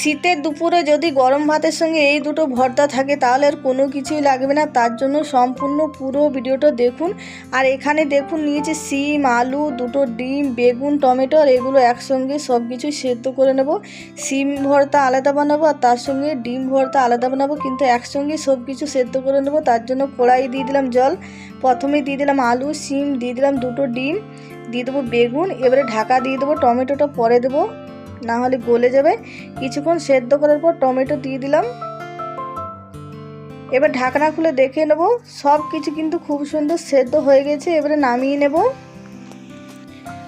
শীতের দুপুরে যদি গরম ভাতের সঙ্গে এই দুটো ভর্তা থাকে, তাহলে আর কোনো কিছুই লাগবে না। তার জন্য সম্পূর্ণ পুরো ভিডিওটা দেখুন। আর এখানে দেখুন, নিয়েছে সিম, আলু, দুটো ডিম, বেগুন, টমেটো, আর এগুলো একসঙ্গে সব কিছু সেদ্ধ করে নেব। সিম ভর্তা আলাদা বানাবো, আর তার সঙ্গে ডিম ভর্তা আলাদা বানাবো। কিন্তু একসঙ্গে সব কিছু সেদ্ধ করে নেব। তার জন্য কড়াই দিয়ে দিলাম জল। প্রথমে দিয়ে দিলাম আলু, সিম, দিয়ে দিলাম দুটো ডিম, দিয়ে দেবো বেগুন। এবারে ঢাকা দিয়ে দেবো, টমেটোটা পরে দেবো। না হলে গলে যাবে। কিছুক্ষণ সেদ্ধ করার পর টমেটো দিয়ে দিলাম। এবার ঢাকনা খুলে দেখে নেব। সব কিছু কিন্তু খুব সুন্দর সেদ্ধ হয়ে গেছে। এবারে নামিয়ে নেব।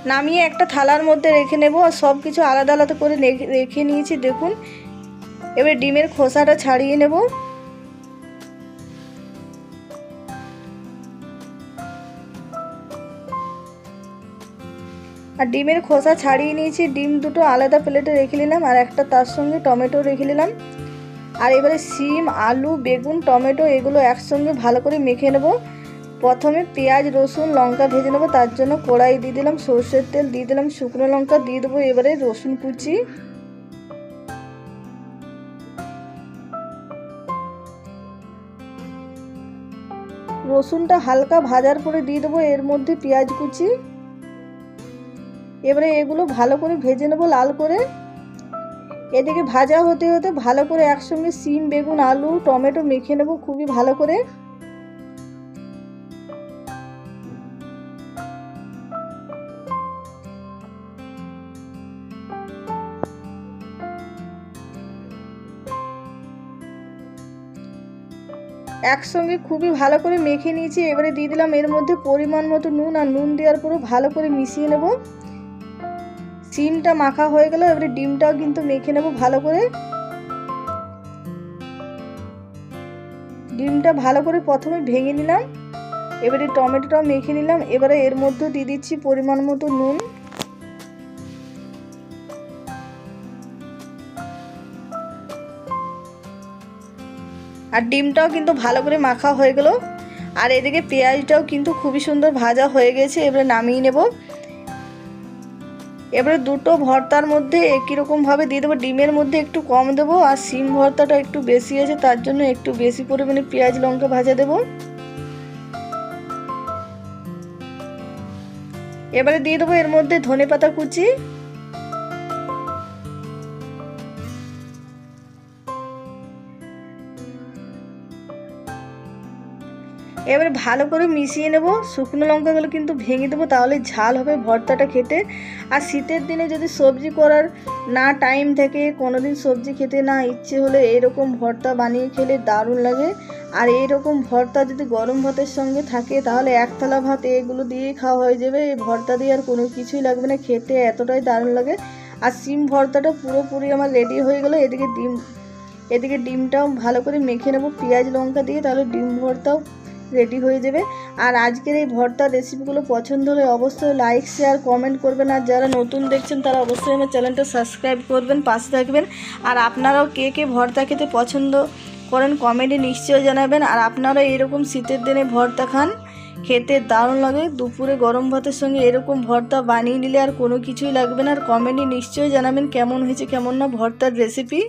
নামিয়ে একটা থালার মধ্যে রেখে নেব আর সব কিছু আলাদা আলাদা করে রেখে- নিয়েছি, দেখুন। এবার ডিমের খোসাটা ছাড়িয়ে নেব। আর ডিমের খোসা ছাড়িয়ে নিয়েছি। ডিম দুটো আলাদা প্লেটে রেখে নিলাম, আর একটা তার সঙ্গে টমেটো রেখে নিলাম। আর এবারে সিম আলু, বেগুন, টমেটো এগুলো একসঙ্গে ভালো করে মেখে নেব। প্রথমে পেঁয়াজ, রসুন, লঙ্কা ভেজে নেব, তার জন্য কড়াই দিয়ে দিলাম, সর্ষের তেল দিয়ে দিলাম, শুকনো লঙ্কা দিয়ে দেবো, এবারে রসুন কুচি। রসুনটা হালকা ভাজার পরে দিয়ে দেবো, এর মধ্যে পেঁয়াজ কুচি। এবারে এগুলো ভালো করে ভেজে নেব লাল করে। এদিকে ভাজা হতে হতে ভালো করে একসঙ্গে সিম, বেগুন, আলু, টমেটো মেখে নেব খুবই ভালো করে। একসঙ্গে খুবই ভালো করে মেখে নিয়েছি, এবারে দিয়ে দিলাম এর মধ্যে পরিমাণ মতো নুন আর নুন দেওয়ার পরে ভালো করে মিশিয়ে নেব। সিমটা মাখা হয়ে গেল, এবারে ডিমটাও কিন্তু মেখে নেব ভালো করে। ডিমটা ভালো করে প্রথমে ভেঙে নিলাম, এবারে টমেটোটাও মেখে নিলাম, এবারে এর মধ্যে দিয়ে দিচ্ছি পরিমাণ মতো নুন। আর ডিমটাও কিন্তু ভালো করে মাখা হয়ে গেল, আর এদিকে পেঁয়াজটাও কিন্তু খুবই সুন্দর ভাজা হয়ে গেছে, এবারে নামিয়ে নেব। এবারে দুটো ভর্তার মধ্যে একই রকমভাবে দিয়ে দেবো। ডিমের মধ্যে একটু কম দেবো আর সিম ভর্তাটা একটু বেশি আছে, তার জন্য একটু বেশি পরিমাণে পেঁয়াজ, লঙ্কা ভাজা দেবো। এবারে দিয়ে দেবো এর মধ্যে ধনে পাতা কুচি। এবারে ভালো করে মিশিয়ে নেব। শুকনো লঙ্কাগুলো কিন্তু ভেঙে দেবো, তাহলে ঝাল হবে ভর্তাটা খেতে। আর শীতের দিনে যদি সবজি করার না টাইম থাকে কোনো দিন সবজি খেতে না ইচ্ছে হলে এরকম ভর্তা বানিয়ে খেলে দারুণ লাগে। আর এইরকম ভর্তা যদি গরম ভাতের সঙ্গে থাকে, তাহলে এক থালা ভাত এগুলো দিয়েই খাওয়া হয়ে যাবে। এই ভর্তা দিয়ে আর কোনো কিছুই লাগবে না, খেতে এতটাই দারুণ লাগে। আর সিম ভর্তাটা পুরোপুরি আমার রেডি হয়ে গেলো। এদিকে ডিম, এদিকে ডিমটাও ভালো করে মেখে নেব। পেঁয়াজ, লঙ্কা দিয়ে, তাহলে ডিম ভর্তাও রেডি হয়ে যাবে। আর আজকের এই ভর্তার রেসিপিগুলো পছন্দ হলে অবশ্যই লাইক শেয়ার কমেন্ট করবেন। আর যারা নতুন দেখছেন, তারা অবশ্যই আমার চ্যানেলটা সাবস্ক্রাইব করবেন, পাশে থাকবেন। আর আপনারাও কে কে ভর্তা খেতে পছন্দ করেন কমেন্টে নিশ্চয়ই জানাবেন। আর আপনারা এরকম শীতের দিনে ভর্তা খান, খেতে দারুণ লাগে। দুপুরে গরম ভাতের সঙ্গে এরকম ভর্তা বানিয়ে নিলে আর কোনো কিছুই লাগবে না। আর কমেন্টে নিশ্চয়ই জানাবেন কেমন হয়েছে, কেমন না ভর্তার রেসিপি